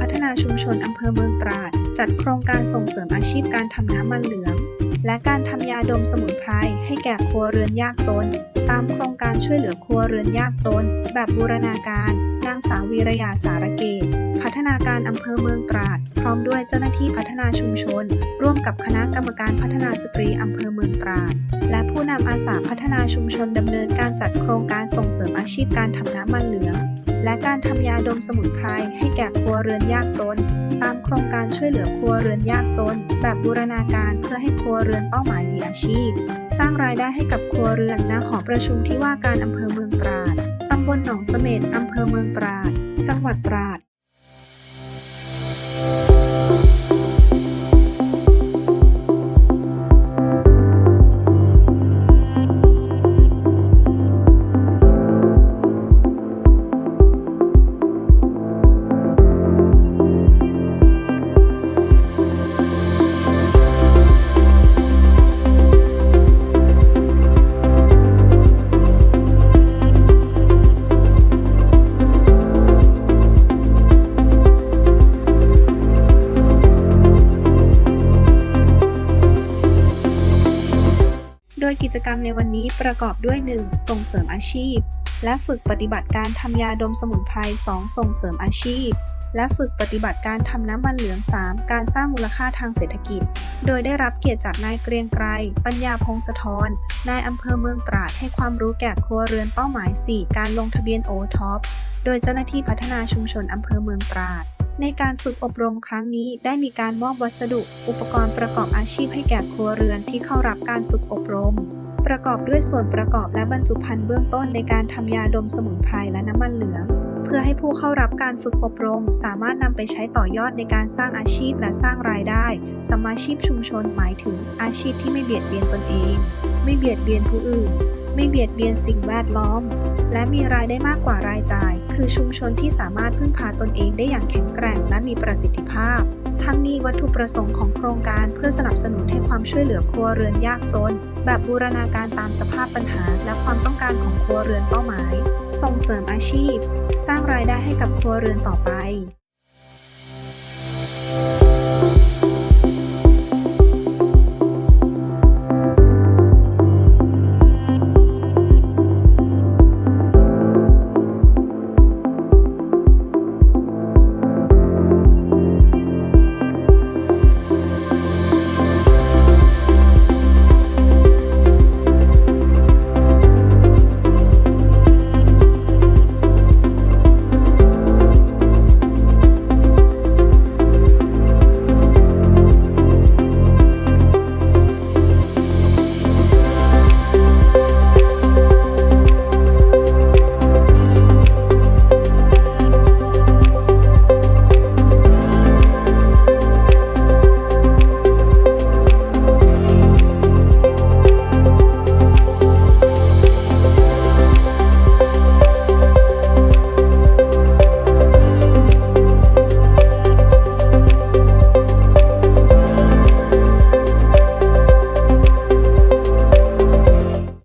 พัฒนาชุมชนอำเภอเมืองตราด จัดโครงการส่งเสริมอาชีพการทำน้ำมันเหลือง และการทำยาดมสมุนไพรให้แก่ครัวเรือนยากจน ตามโครงการช่วยเหลือครัวเรือนยากจน แบบบูรณาการ นางสาววีรยาสารเกต พัฒนาการอำเภอเมืองตราด พร้อมด้วยเจ้าหน้าที่พัฒนาชุมชน ร่วมกับคณะกรรมการพัฒนาสตรีอำเภอเมืองตราด และผู้นำอาสาพัฒนาชุมชนดำเนินการจัดโครงการส่งเสริมอาชีพการทำน้ำมันเหลือง และการทำยาดมสมุนไพรให้แก่ครัวเรือนยากจน ตามโครงการช่วยเหลือครัวเรือนยากจน แบบบูรณาการเพื่อให้ครัวเรือนเป้าหมายมีอาชีพ สร้างรายได้ให้กับครัวเรือนณหอประชุมที่ว่าการอำเภอเมืองตราด ตำบลหนองเสม็ดอำเภอเมืองตราด จังหวัดตราด ยกิจกรรมในวันนี้ประกอบด้วย 1. ส่งเสริมอาชีพ และฝึกปฏิบัติการทำยาดมสมุนไพร 2. ส่งเสริมอาชีพ และฝึกปฏิบัติการทำน้ำมันเหลือง 3. การสร้างมูลค่าทางเศรษฐกิจ โดยได้รับเกียรติจากนายเกรียงไกร ปัญญาพงศธร นายอำเภอเมืองตราดให้ความรู้แก่ครัวเรือนเป้าหมาย 4 การลงทะเบียนโอท็อป โดยเจ้าหน้าที่พัฒนาชุมชนอำเภอเมืองตราด ในการฝึกอบรมครั้งนี้ได้มีการมอบวัสดุ อุปกรณ์ประกอบอาชีพให้แก่ครัวเรือนที่เข้ารับการฝึกอบรม ประกอบด้วยส่วนประกอบและบรรจุภัณฑ์เบื้องต้นในการทำยาดมสมุนไพรและน้ำมันเหลือง เพื่อให้ผู้เข้ารับการฝึกอบรม สามารถนำไปใช้ต่อยอดในการสร้างอาชีพและสร้างรายได้ สมาชีพชุมชนหมายถึงอาชีพที่ไม่เบียดเบียนตนเอง ไม่เบียดเบียนผู้อื่น ไม่เบียดเบียนสิ่งแวดล้อม และมีรายได้มากกว่ารายจ่าย คือชุมชนที่สามารถพึ่งพาตนเองได้อย่างแข็งแกร่งและมีประสิทธิภาพ ทั้งนี้วัตถุประสงค์ของโครงการเพื่อสนับสนุนให้ความช่วยเหลือครัวเรือนยากจน แบบบูรณาการตามสภาพปัญหา และความต้องการของครัวเรือนเป้าหมาย ส่งเสริมอาชีพ สร้างรายได้ให้กับครัวเรือนต่อไป